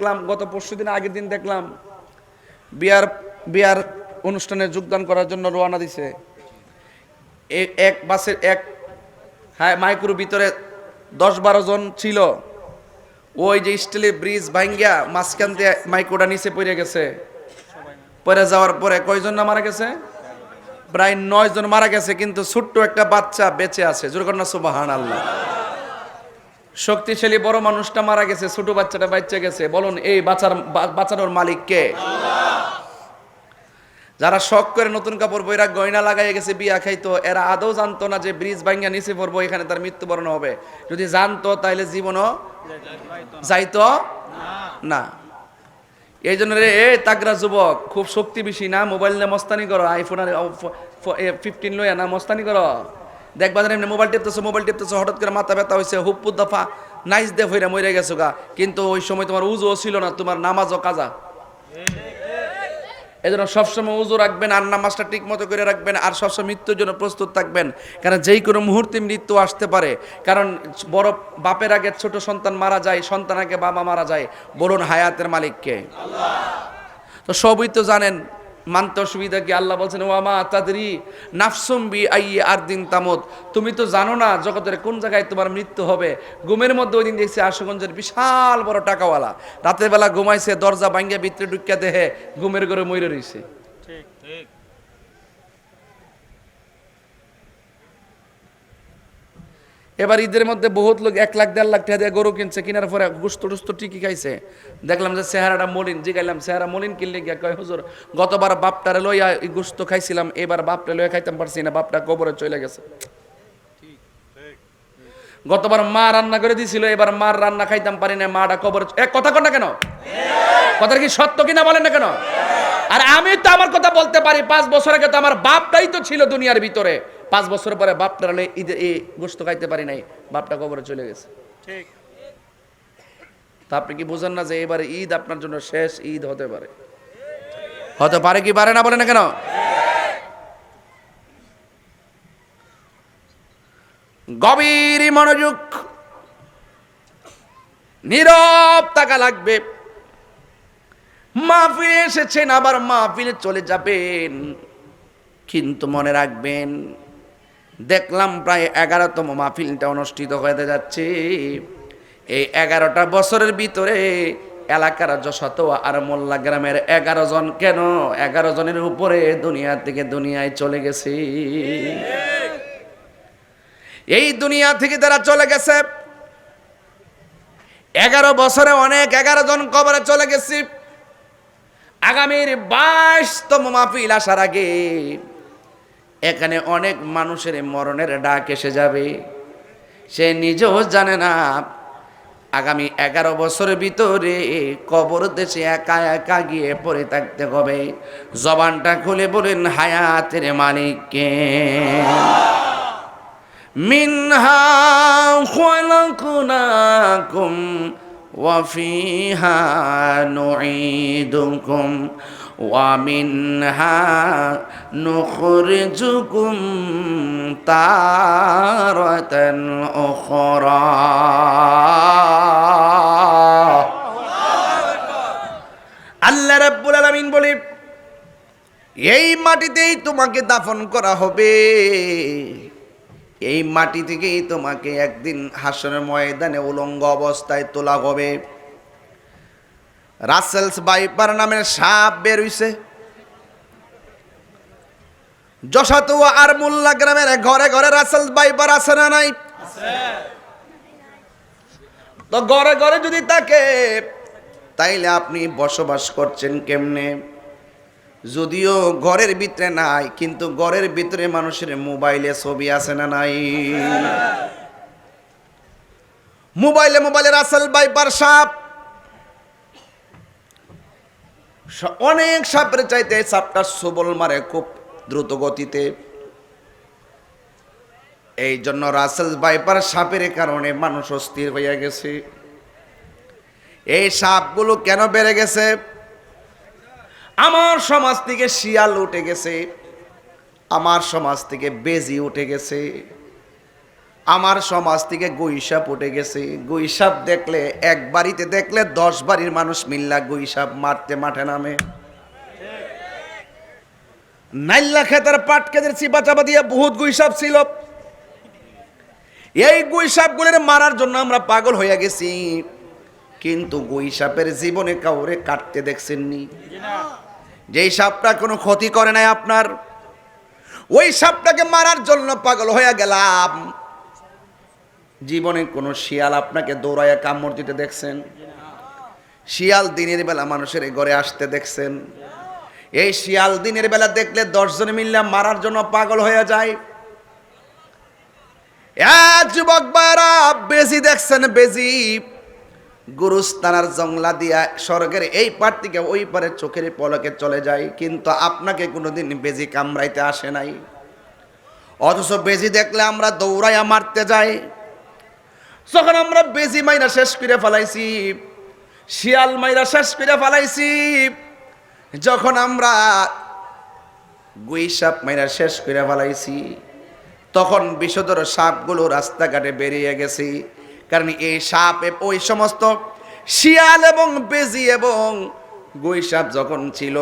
দেখলাম, গত পরশু দিন আগের দিন দেখলাম, বিয়ার বিয়ার অনুষ্ঠানে যোগদান করার জন্য রোয়ানা দিছে। এক বাসের, এক হ্যাঁ মাইক্রোর ভিতরে দশ বারো জন ছিল। ওই যে স্টিলের ব্রিজ ভাঙ্গিয়া মাঝখান দিয়ে মাইক্রোটা নিচে পড়ে গেছে। পড়ে যাওয়ার পরে কয়জন না মারা গেছে? প্রায় নয় জন মারা গেছে, কিন্তু ছোট্ট একটা বাচ্চা বেঁচে আছে। জোরকন্যা সুবাহান আল্লাহ শক্তিশালী বড় মানুষটা মারা গেছে, ছোট বাচ্চাটা বাচ্চা গেছে। বলুন, এই বাঁচার বাঁচানোর মালিক কে? যারা শখ করে নতুন কাপড় বইরা গয়না লাগাই গেছে, বিয়া খাইতো, এরা আদৌ জানতো না যে ব্রিজ ভাঙ্গা নিচে পড়ব, এখানে তার মৃত্যুবরণ হবে। যদি জানতো, তাইলে জীবনও যাইতো না। এই জন্য রে এ তাগরা যুবক, খুব শক্তি বেশি না? মোবাইল নিয়ে মস্তানি করো আইফোন আর ফিফটিন লইয়া না, মস্তানি করো। দেখবা এমনি মোবাইল টিপতেছো মোবাইল টিপতেছো, হঠাৎ করে মাথা ব্যথা হয়েছে হুপ্পু দফা নাইস দে হইরা মরে গেছো গা। কিন্তু ওই সময় তোমার উজুও ছিল না, তোমার নামাজও কাজা। এই জন্য সবসময় উজু রাখবেন, আর নামাজটা ঠিক মতো করে রাখবেন, আর সবসময় মৃত্যুর জন্য প্রস্তুত থাকবেন। কারণ যেই কোনো মুহূর্তে মৃত্যু আসতে পারে। কারণ বড় বাপের আগে ছোট সন্তান মারা যায়, সন্তান আগে বাবা মারা যায়। বলুন হায়াতের মালিককে। তো সবই তো জানেন মানতে অসুবিধা কি? আল্লাহ বলছেন ওয়ামা তাদরি নাফসুম বি আই আর দিন তামত। তুমি তো জানো না জগতের কোন জায়গায় তোমার মৃত্যু হবে। ঘুমের মধ্যে ওই দিন দেখছি আশুগঞ্জের বিশাল বড় টাকাওয়ালা। রাতের বেলা ঘুমাইছে, দরজা ভাঙ্গিয়া ভিতরে ঢুকিয়া দেহে ঘুমের ঘরে ঠিক রইছে এবার ঈদের মধ্যে বহুত লোক এক লাখ, দেড় লাখ টাকা দিয়ে গরু কিনছে, কিনার পরে গুস্ত টুস্ত টিকি খাইছে। দেখলাম যে চেহারাটা মলিন, জিগাইলাম, চেহারা মলিন কিনলে গিয়া? কয়, হুজুর, গতবার বাপটারে লইয়া গুস্ত খাইছিলাম, এবার বাপটা লইয়া খাইতাম পারছি না, বাপটা কবরে চলে গেছে। গতবার মা রান্না করে দিছিল, এবার মার রান্না খাইতাম পারি না, মাটা কবরে এক কথা কর না কেন? কথাটা কি সত্য কিনা বলেন না কেন? আর আমি তো আমার কথা বলতে পারি, পাঁচ বছর আগে তো আমার বাপটাই তো ছিল দুনিয়ার ভিতরে। পাঁচ বছর পরে বাপটা হলে ঈদে এই গোস্ত খাইতে পারি নাই বাপটা কবরে চলে গেছে। ঠিক। তা আপনি কি বুঝেন না যে এবারে ঈদ আপনার জন্য শেষ ঈদ হতে পারে? হতে পারে কি পারে না বলে না কেন? গভীর মনোযোগ নীরব টাকা লাগবে। মাহফিলে এসেছেন আবার মাহফিলে চলে যাবেন কিন্তু মনে রাখবেন দেখলাম প্রায় এগারোতম মাহফিলটা অনুষ্ঠিত হতে যাচ্ছে। এই এগারোটা বছরের ভিতরে এলাকার যশত আর মোল্লা গ্রামের এগারো জন কেন? এগারো জনের উপরে দুনিয়া থেকে দুনিয়ায় চলে গেছে। এই দুনিয়া থেকে তারা চলে গেছে, এগারো বছরে অনেক এগারো জন কবরে চলে গেছি। আগামীর বাইশতম মাহফিল আসার আগে এখানে অনেক মানুষের মরণের ডাক এসে যাবে। সে নিজেও জানে না, আগামী এগারো বছরের ভিতরে কবর দেশে একা একা গিয়ে পড়ে থাকতে হবে। জবানটা খুলে বলেন, হায়াতের মালিককে। মিনহা ওয়াফিহা নুঈদুকুম। ومنها نخرجكم تارة أخرى আল্লাহ রাব্বুল আলামিন বলে এই মাটিতেই তোমাকে দাফন করা হবে এই মাটি থেকেই তোমাকে একদিন হাসনের ময়দানে উলঙ্গ অবস্থায় তোলা হবে রাসেলস বাইপার নামের সাপ বের হইছে। যশাতু আর মোল্লা গ্রামের ঘরে ঘরে রাসেলস বাইপার আছে না নাই? তো ঘরে ঘরে যদি থাকে, তাইলে আপনি বসবাস করছেন কেমনে? যদিও ঘরের ভিতরে নাই, কিন্তু ঘরের ভিতরে মানুষের মোবাইলে ছবি আছে না নাই? মোবাইলে মোবাইলে রাসেল বাইপার সাপ স- অনেক সাপের চাইতে সাপটা সবল মারে খুব দ্রুত গতিতে। এই জন্য রাসেল বাইপার সাপের কারণে মানুষ অস্থির হইয়া গেছে। এই সাপগুলো কেন বেড়ে গেছে? আমার সমাজ থেকে শিয়াল উঠে গেছে। আমার সমাজ থেকে বেজি উঠে গেছে। আমার সমাজ থেকে গুইসাপ উঠে গেছে। গুইসাপ দেখলে, এক বাড়িতে দেখলে দশ বাড়ির মানুষ মিল্লা গুইসাপ মারতে মাঠে নামে। নাইল্লা খেতার পাট খেতের চিপা দিয়ে বহুত গুইসাপ ছিল। এই গুইসাপগুলোর মারার জন্য আমরা পাগল হয়ে গেছি। কিন্তু গুইসাপের জীবনে কাউরে কাটতে দেখছেননি। যেই সাপটা কোনো ক্ষতি করে নাই আপনার, ওই সাপটাকে মারার জন্য পাগল হয়ে গেলাম। জীবনে কোনো শিয়াল আপনাকে দৌড়াইয়া কামড় দিতে দেখছেন? শিয়াল দিনের বেলা মানুষের এই ঘরে আসতে দেখছেন। এই শিয়াল দিনের বেলা দেখলে দশজনে মিললে মারার জন্য পাগল হয়ে যায়। যুবক বারা বেজি দেখছেন, বেজি। গুরুস্তানার জংলা দিয়া স্বর্গের এই পার থেকে ওই পারে চোখের পলকে চলে যায়, কিন্তু আপনাকে কোনোদিন বেজি কামড়াইতে আসে নাই। অথচ বেজি দেখলে আমরা দৌড়াইয়া মারতে যাই। যখন আমরা বেজি মাইরা শেষ করে ফেলাইছি, শিয়াল মাইরা শেষ করে ফেলাইছি, যখন আমরা গুইসাপ মাইরা শেষ করে ফেলাইছি, তখন বিষধর সাপগুলো রাস্তাঘাটে বেরিয়ে গেছে। কারণ এই সাপ ওই সমস্ত শিয়াল এবং বেজি এবং গুই সাপ যখন ছিল,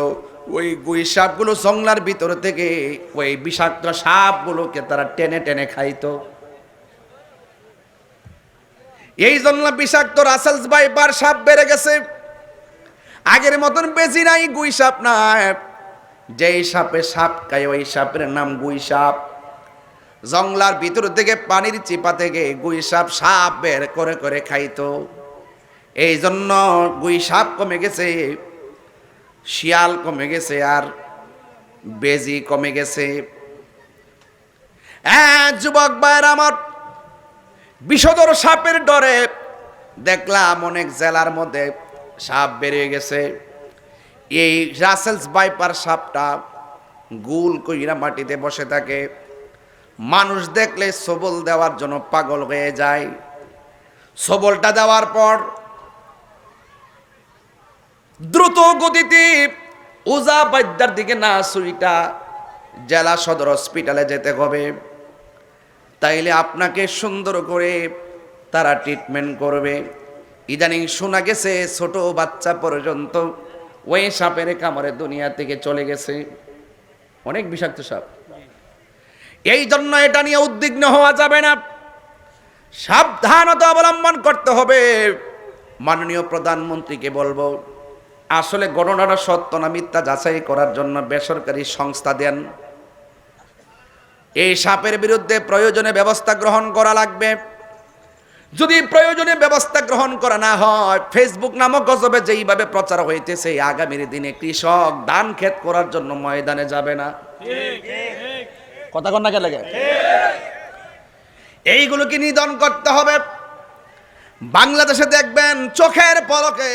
ওই গুই সাপগুলো জংলার ভিতর থেকে ওই বিষাক্ত সাপগুলোকে তারা টেনে টেনে খাইতো। এই জন্য বিষাক্ত রাসেলস বাইবার সাপ বেড়ে গেছে। আগের মতন বেশি নাই গুই সাপ নাই। যেই সাপে সাপ খায়, ওই সাপের নাম গুই সাপ। জংলার ভিতর থেকে পানির চিপা থেকে গুই সাপ সাপ বের করে করে খাইতো। এই জন্য গুই সাপ কমে গেছে, শিয়াল কমে গেছে, আর বেজি কমে গেছে। হ্যাঁ যুবক ভাইয়ের, আমার বিষধর সাপের ডরে দেখলাম অনেক জেলার মধ্যে সাপ বেরিয়ে গেছে। এই রাসেলস বাইপার সাপটা গুল কইরা মাটিতে বসে থাকে। মানুষ দেখলে সবল দেওয়ার জন্য পাগল হয়ে যায়। সবলটা দেওয়ার পর দ্রুত গতিতে ওজা বাদ্যার দিকে না সুইটা জেলা সদর হসপিটালে যেতে হবে। তাইলে আপনাকে সুন্দর করে তারা ট্রিটমেন্ট করবে। ইদানিং শোনা গেছে ছোট বাচ্চা পর্যন্ত ওই সাপের কামড়ে দুনিয়া থেকে চলে গেছে। অনেক বিষাক্ত সাপ। এই জন্য এটা নিয়ে উদ্বিগ্ন হওয়া যাবে না। সাবধানতা অবলম্বন করতে হবে। মাননীয় প্রধানমন্ত্রীকে বলব, আসলে গণনাটা সত্য না, মিথ্যা যাচাই করার জন্য বেসরকারি সংস্থা দেন। এই সাপের বিরুদ্ধে প্রয়োজনে ব্যবস্থা গ্রহণ করা লাগবে। যদি প্রয়োজনে ব্যবস্থা গ্রহণ করা না হয় ফেসবুক নামক গজবে যেইভাবে প্রচার হইতেছে, আগামীর দিনে কৃষক ধান ক্ষেত করার জন্য ময়দানে যাবে না। কথা কন না কে লাগে? এইগুলোকে নিধন করতে হবে। বাংলাদেশে দেখবেন চোখের পলকে